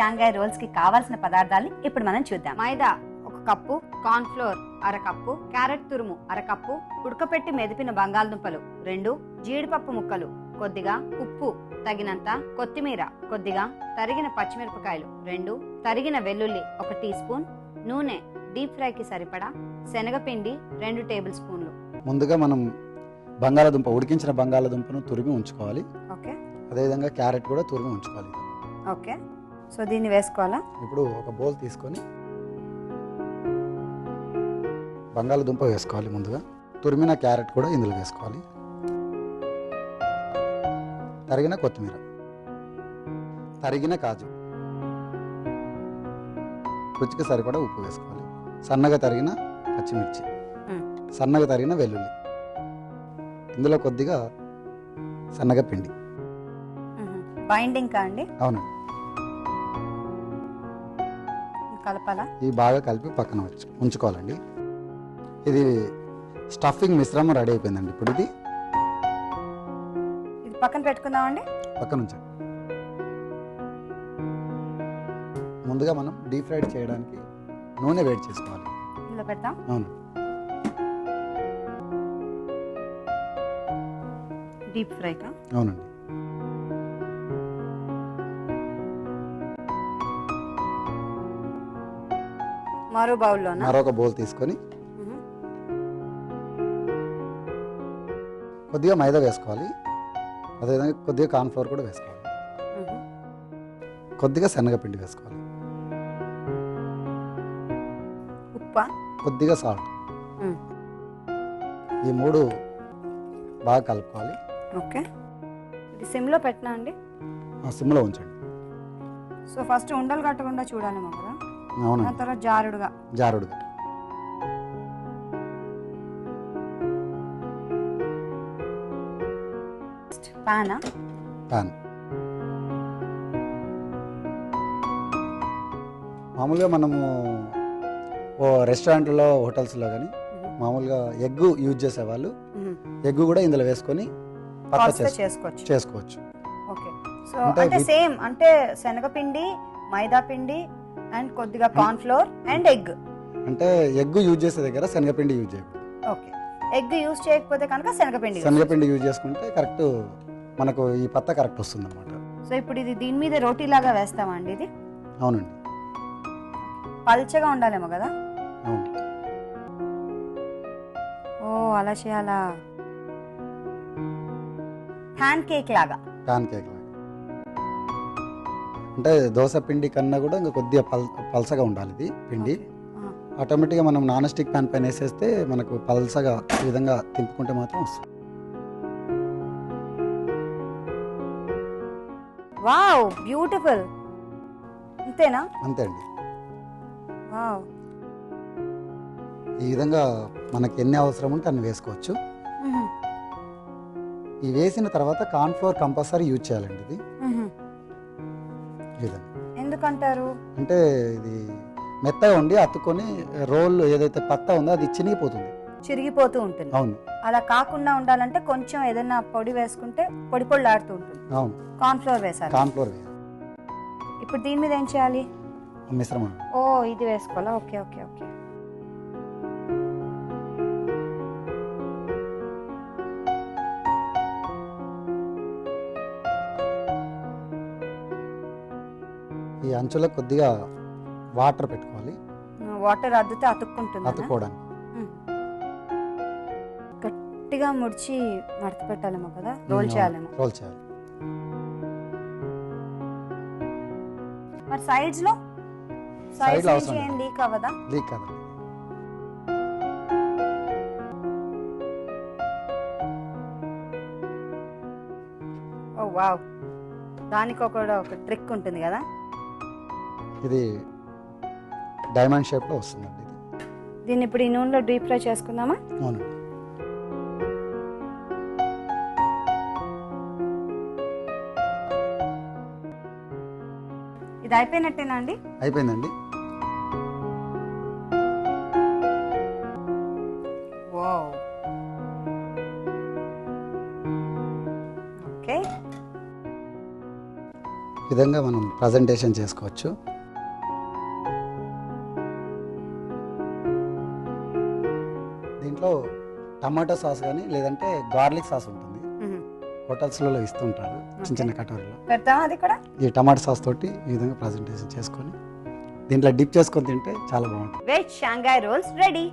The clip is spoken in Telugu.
షాంఘై రోల్స్కి కావాల్సిన పదార్థాలని ఇప్పుడు మనం చూద్దాం. మైదా ఒక కప్పు కార్న్ ఫ్లోర్ అరకప్పు క్యారెట్ తురుము అరకప్పు ఉడకపెట్టి మెదిపిన బంగాళదుంపలు రెండు జీడిపప్పు ముక్కలు కొద్దిగా ఉప్పు తగినంత కొత్తిమీర కొద్దిగా తరిగిన పచ్చిమిరపకాయలు రెండు తరిగిన వెల్లుల్లి ఒక టీ స్పూన్ నూనె డీప్ ఫ్రైకి సరిపడా శనగపిండి రెండు టేబుల్ స్పూన్లు. ముందుగా మనం బంగాళాదుంప ఉడికించిన బంగాళాదుంపను తురిమి ఉంచుకోవాలి. ఓకే. అదేవిధంగా క్యారెట్ కూడా తురిమి ఉంచుకోవాలి. ఓకే. సో దీన్ని వేసుకోవాలా? ఇప్పుడు ఒక బౌల్ తీసుకొని బంగాళదుంప వేసుకోవాలి ముందుగా. తురిమిన క్యారెట్ కూడా ఇందులో వేసుకోవాలి. తరిగిన కొత్తిమీర. తరిగిన కాజు. రుచికి సరిపడా ఉప్పు వేసుకోవాలి. సన్నగా తరిగిన పచ్చిమిర్చి. సన్నగా తరిగిన వెల్లుల్లి. ఇందులో కొద్దిగా సన్నగా పిండి. బైండింగ్ అండి? అవునండి. కలపాలా? ఇవి బాగా కలిపి పక్కన వచ్చి ఉంచుకోవాలండి. ఇది స్టఫింగ్ మిశ్రమం రెడీ అయిపోయిందండి ఇప్పుడు ఇది. ఇది పక్కన పెట్టుకుందామండి. పక్కన ఉంచండి. ముందుగా మనం డీప్ ఫ్రైడ్ చేయడానికి నూనె వేడి చేసుకోవాలి. ఇందులో పెడతాం. అవును. డీప్ ఫ్రై కా అవునండి. మరో బౌల్లోనా? మరొక బౌల్ తీసుకొని కొద్దిగా మైదా వేసుకోవాలి. అదేవిధంగా కొద్దిగా కార్న్ఫ్లవర్ కూడా వేసుకోవాలి. కొద్దిగా శనగపిండి వేసుకోవాలి. ఉప్పా? కొద్దిగా సాల్ట్. ఈ మూడు బాగా కలుపుకోవాలి. ఓకే. ఇది సిమ్లో పెట్టినా అండి? ఆ సిమ్లో ఉంచండి. సో ఫస్ట్ ఉండలు కట్టకుండా చూడాలేమో కదా తర్వాత జారుడుగా. జారుడుగా. పానా? పాన్. మామూలుగా మనము ఓ రెస్టారెంట్లో హోటల్స్లో కానీ మామూలుగా ఎగ్ యూజ్ చేసేవాళ్ళు ఎగ్ కూడా ఇందులో వేసుకొని చేసుకోవచ్చు. చేసుకోవచ్చు. ఓకే. సో అంటే సేమ్ అంటే శనగపిండి మైదా పిండి అండ్ కొద్దిగా కార్న్ ఫ్లోర్ అండ్ ఎగ్ అంటే ఎగ్ యూజ్ చేసే దగ్గర శనగపిండి యూజ్ చేయకూడదు ఓకే ఎగ్ యూస్ చేయకపోతే కనుక శనగపిండి శనగపిండి యూజ్ చేసుకుంటే కరెక్ట్ మనకు ఈ పత్త కరెక్ట్ వస్తుంది అనమాట. సో ఇప్పుడు ఇది దీని మీద రోటీ లాగా వేస్తామా అండి ఇది? అవునండి. పల్చగా ఉండాలేమో కదా? అవును. ఓ అలా చేయాలా? ప్యాన్ కేక్ లాగా. పాన్ కేక్ లాగా. అంటే దోశ పిండి కన్నా కూడా ఇంకా కొద్దిగా పల్ పల్సగా ఉండాలి ఇది పిండి. ఆటోమేటిక్గా మనం నాన్ స్టిక్ ప్యాన్ పైన వేసేస్తే మనకు పల్సగా ఈ విధంగా తింపుకుంటే మాత్రం వస్తుంది. Wow beautiful. అంతేనా? అంతే అండి. వావ్. ఈ విధంగా మనకి ఎన్ని అవసరం ఉంటే అన్ని వేసుకోవచ్చు. ఈ వేసిన తర్వాత కార్న్ఫ్లోర్ కంపల్సరీ యూజ్ చేయాలండి ఇది. ఎందుకంటారు? అంటే ఇది మెత్తగా ఉండి అతుక్కొని రోల్ ఏదైతే పత్త ఉందో అది చినిగిపోతుంది. చిరిగిపోతూ ఉంటుంది. అవును. అలా కాకుండా ఉండాలంటే కొంచెం ఏదైనా పొడి వేసుకుంటే పొడి పొడిలాడుతూ ఉంటుంది. అవును. కార్న్ ఫ్లోర్ వేసారు కార్న్ఫ్లోర్ వేయాలి. ఇప్పుడు దీని మీద ఏం చేయాలి? మిశ్రమం. ఓ ఇది వేసుకోవాలా? Okay okay okay. అంచులో కొద్దిగా వాటర్ పెట్టుకోవాలి. వాటర్ అద్దితే అతుక్కుంటుంది అతుక్కోవడానికి. గట్టిగా ముడిచి మడత పెట్టాలేమో కదా? రోల్ చేయాలేమో. రోల్ చేయాలి. మరి సైడ్స్లో Side సైడ్స్లో నుంచి అవసరం ఏం లీక్ అవ్వదా? లీక్ కదండి ఓ వావ్. దానికి ఒక ఒక ట్రిక్ ఉంటుంది కదా? ఇది డైమండ్ షేప్లో వస్తుందండి ఇది. దీన్ని ఇప్పుడు ఈ నూనెలో డీప్ ఫ్రై చేసుకుందామా? అవునండి ఇది అయిపోయినట్టేనా అండి అయిపోయిందండి. వావ్. ఓకే. విధంగా మనం ప్రజెంటేషన్ చేసుకోవచ్చు. దీంట్లో టమాటో సాస్ కానీ లేదంటే గార్లిక్ సాస్ ఉంటుంది. హోటల్స్లలో ఇస్తుంటారు చిన్న చిన్న కటోరీలో. పెడతాం అది కూడా ఈ టమాటో సాస్ తోటి ఈ విధంగా ప్రజెంటేషన్ చేసుకొని దీంట్లో డిప్ చేసుకొని తింటే చాలా బాగుంటుంది. Veg Shanghai roles ready